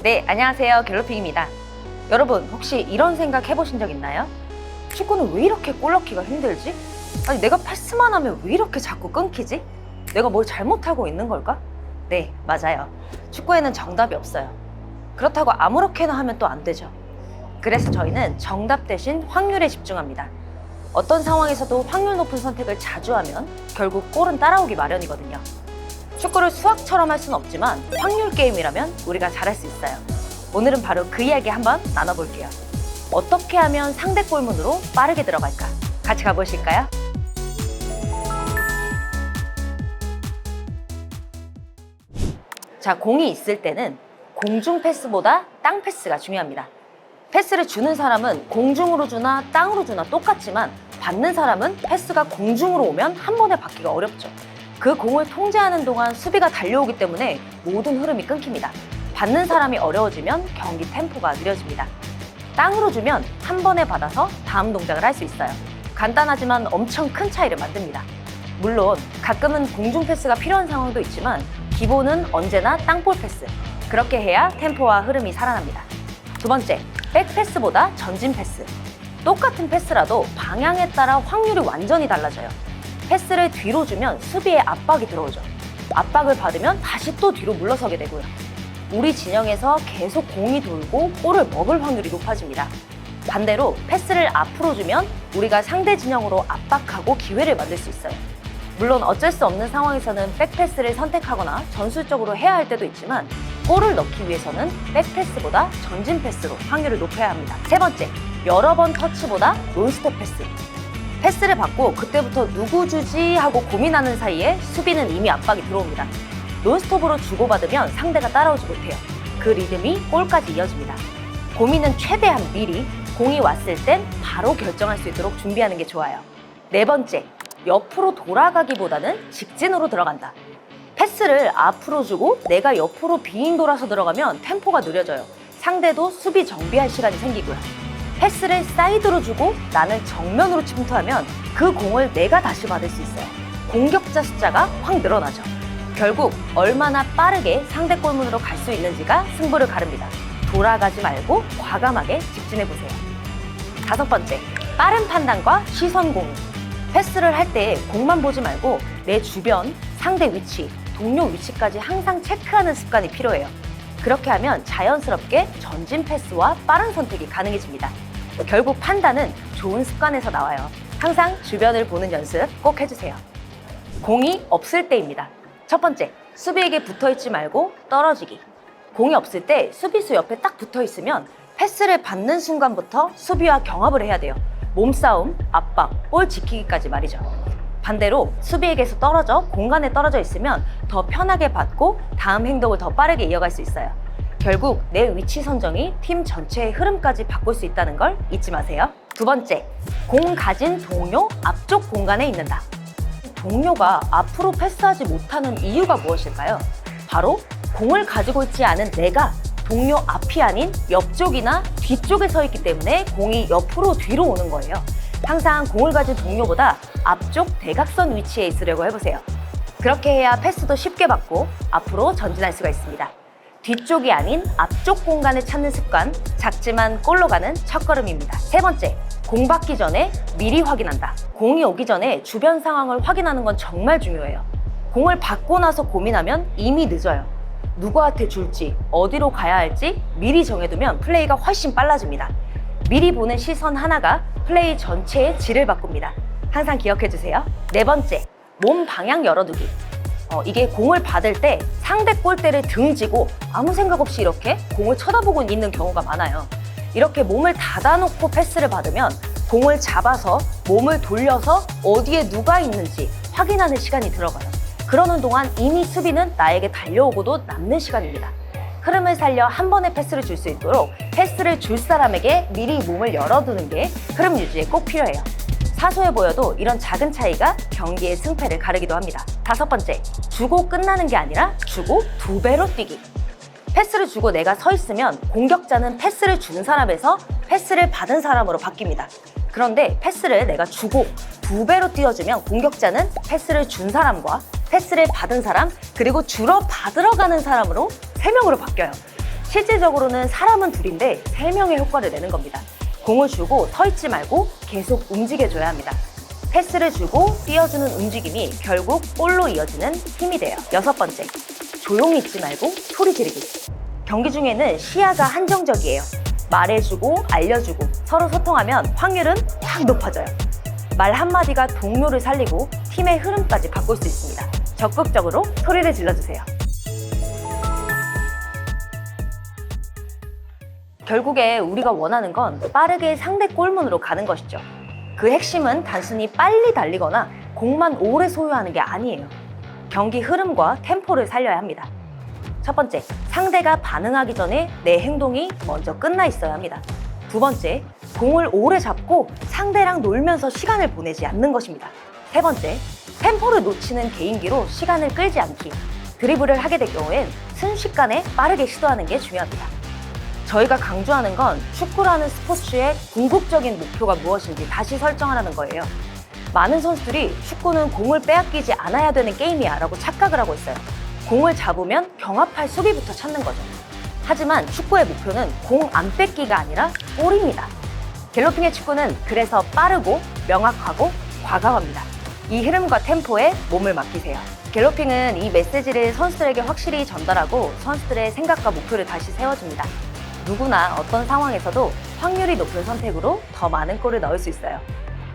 네, 안녕하세요. 갤로핑입니다. 여러분, 혹시 이런 생각 해보신 적 있나요? 축구는 왜 이렇게 골 넣기가 힘들지? 아니, 내가 패스만 하면 왜 이렇게 자꾸 끊기지? 내가 뭘 잘못하고 있는 걸까? 네, 맞아요. 축구에는 정답이 없어요. 그렇다고 아무렇게나 하면 또 안 되죠. 그래서 저희는 정답 대신 확률에 집중합니다. 어떤 상황에서도 확률 높은 선택을 자주 하면 결국 골은 따라오기 마련이거든요. 축구를 수학처럼 할 수는 없지만 확률 게임이라면 우리가 잘할 수 있어요. 오늘은 바로 그 이야기 한번 나눠볼게요. 어떻게 하면 상대 골문으로 빠르게 들어갈까? 같이 가보실까요? 자, 공이 있을 때는 공중 패스보다 땅 패스가 중요합니다. 패스를 주는 사람은 공중으로 주나 땅으로 주나 똑같지만 받는 사람은 패스가 공중으로 오면 한 번에 받기가 어렵죠. 그 공을 통제하는 동안 수비가 달려오기 때문에 모든 흐름이 끊깁니다. 받는 사람이 어려워지면 경기 템포가 느려집니다. 땅으로 주면 한 번에 받아서 다음 동작을 할 수 있어요. 간단하지만 엄청 큰 차이를 만듭니다. 물론 가끔은 공중 패스가 필요한 상황도 있지만 기본은 언제나 땅볼 패스. 그렇게 해야 템포와 흐름이 살아납니다. 두 번째, 백 패스보다 전진 패스. 똑같은 패스라도 방향에 따라 확률이 완전히 달라져요. 패스를 뒤로 주면 수비에 압박이 들어오죠. 압박을 받으면 다시 또 뒤로 물러서게 되고요. 우리 진영에서 계속 공이 돌고 골을 먹을 확률이 높아집니다. 반대로 패스를 앞으로 주면 우리가 상대 진영으로 압박하고 기회를 만들 수 있어요. 물론 어쩔 수 없는 상황에서는 백패스를 선택하거나 전술적으로 해야 할 때도 있지만 골을 넣기 위해서는 백패스보다 전진 패스로 확률을 높여야 합니다. 세 번째, 여러 번 터치보다 논스톱 패스. 패스를 받고 그때부터 누구 주지 하고 고민하는 사이에 수비는 이미 압박이 들어옵니다. 논스톱으로 주고받으면 상대가 따라오지 못해요. 그 리듬이 골까지 이어집니다. 고민은 최대한 미리 공이 왔을 땐 바로 결정할 수 있도록 준비하는 게 좋아요. 네 번째, 옆으로 돌아가기보다는 직진으로 들어간다. 패스를 앞으로 주고 내가 옆으로 빙 돌아서 들어가면 템포가 느려져요. 상대도 수비 정비할 시간이 생기고요. 패스를 사이드로 주고 나는 정면으로 침투하면 그 공을 내가 다시 받을 수 있어요. 공격자 숫자가 확 늘어나죠. 결국 얼마나 빠르게 상대 골문으로 갈 수 있는지가 승부를 가릅니다. 돌아가지 말고 과감하게 직진해 보세요. 다섯 번째, 빠른 판단과 시선 공유. 패스를 할 때 공만 보지 말고 내 주변, 상대 위치, 동료 위치까지 항상 체크하는 습관이 필요해요. 그렇게 하면 자연스럽게 전진 패스와 빠른 선택이 가능해집니다. 결국 판단은 좋은 습관에서 나와요. 항상 주변을 보는 연습 꼭 해주세요. 공이 없을 때입니다. 첫 번째, 수비에게 붙어 있지 말고 떨어지기. 공이 없을 때 수비수 옆에 딱 붙어 있으면 패스를 받는 순간부터 수비와 경합을 해야 돼요. 몸싸움, 압박, 볼 지키기까지 말이죠. 반대로 수비에게서 떨어져 공간에 떨어져 있으면 더 편하게 받고 다음 행동을 더 빠르게 이어갈 수 있어요. 결국 내 위치 선정이 팀 전체의 흐름까지 바꿀 수 있다는 걸 잊지 마세요. 두 번째, 공 가진 동료 앞쪽 공간에 있는다. 동료가 앞으로 패스하지 못하는 이유가 무엇일까요? 바로 공을 가지고 있지 않은 내가 동료 앞이 아닌 옆쪽이나 뒤쪽에 서 있기 때문에 공이 옆으로 뒤로 오는 거예요. 항상 공을 가진 동료보다 앞쪽 대각선 위치에 있으려고 해보세요. 그렇게 해야 패스도 쉽게 받고 앞으로 전진할 수가 있습니다. 뒤쪽이 아닌 앞쪽 공간을 찾는 습관, 작지만 골로 가는 첫걸음입니다. 세 번째, 공 받기 전에 미리 확인한다. 공이 오기 전에 주변 상황을 확인하는 건 정말 중요해요. 공을 받고 나서 고민하면 이미 늦어요. 누구한테 줄지, 어디로 가야 할지 미리 정해두면 플레이가 훨씬 빨라집니다. 미리 보는 시선 하나가 플레이 전체의 질을 바꿉니다. 항상 기억해 주세요. 네 번째, 몸 방향 열어두기. 어, 이게 공을 받을 때 상대 골대를 등지고 아무 생각 없이 이렇게 공을 쳐다보고 있는 경우가 많아요. 이렇게 몸을 닫아놓고 패스를 받으면 공을 잡아서 몸을 돌려서 어디에 누가 있는지 확인하는 시간이 들어가요. 그러는 동안 이미 수비는 나에게 달려오고도 남는 시간입니다. 흐름을 살려 한 번에 패스를 줄 수 있도록 패스를 줄 사람에게 미리 몸을 열어두는 게 흐름 유지에 꼭 필요해요. 사소해 보여도 이런 작은 차이가 경기의 승패를 가르기도 합니다. 다섯 번째, 주고 끝나는 게 아니라 주고 두 배로 뛰기. 패스를 주고 내가 서 있으면 공격자는 패스를 준 사람에서 패스를 받은 사람으로 바뀝니다. 그런데 패스를 내가 주고 두 배로 뛰어주면 공격자는 패스를 준 사람과 패스를 받은 사람 그리고 주러 받으러 가는 사람으로 세 명으로 바뀌어요. 실질적으로는 사람은 둘인데 세 명의 효과를 내는 겁니다. 공을 주고 서 있지 말고 계속 움직여줘야 합니다. 패스를 주고 뛰어주는 움직임이 결국 골로 이어지는 힘이 돼요. 여섯 번째, 조용히 있지 말고 소리 지르기. 경기 중에는 시야가 한정적이에요. 말해주고 알려주고 서로 소통하면 확률은 확 높아져요. 말 한마디가 동료를 살리고 팀의 흐름까지 바꿀 수 있습니다. 적극적으로 소리를 질러주세요. 결국에 우리가 원하는 건 빠르게 상대 골문으로 가는 것이죠. 그 핵심은 단순히 빨리 달리거나 공만 오래 소유하는 게 아니에요. 경기 흐름과 템포를 살려야 합니다. 첫 번째, 상대가 반응하기 전에 내 행동이 먼저 끝나 있어야 합니다. 두 번째, 공을 오래 잡고 상대랑 놀면서 시간을 보내지 않는 것입니다. 세 번째, 템포를 놓치는 개인기로 시간을 끌지 않기. 드리블을 하게 될 경우엔 순식간에 빠르게 시도하는 게 중요합니다. 저희가 강조하는 건 축구라는 스포츠의 궁극적인 목표가 무엇인지 다시 설정하라는 거예요. 많은 선수들이 축구는 공을 빼앗기지 않아야 되는 게임이야 라고 착각을 하고 있어요. 공을 잡으면 경합할 수비부터 찾는 거죠. 하지만 축구의 목표는 공 안 뺏기가 아니라 골입니다. 갤로핑의 축구는 그래서 빠르고 명확하고 과감합니다. 이 흐름과 템포에 몸을 맡기세요. 갤로핑은 이 메시지를 선수들에게 확실히 전달하고 선수들의 생각과 목표를 다시 세워줍니다. 누구나 어떤 상황에서도 확률이 높은 선택으로 더 많은 골을 넣을 수 있어요.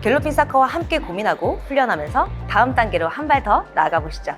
갤로핑 사커와 함께 고민하고 훈련하면서 다음 단계로 한 발 더 나아가 보시죠.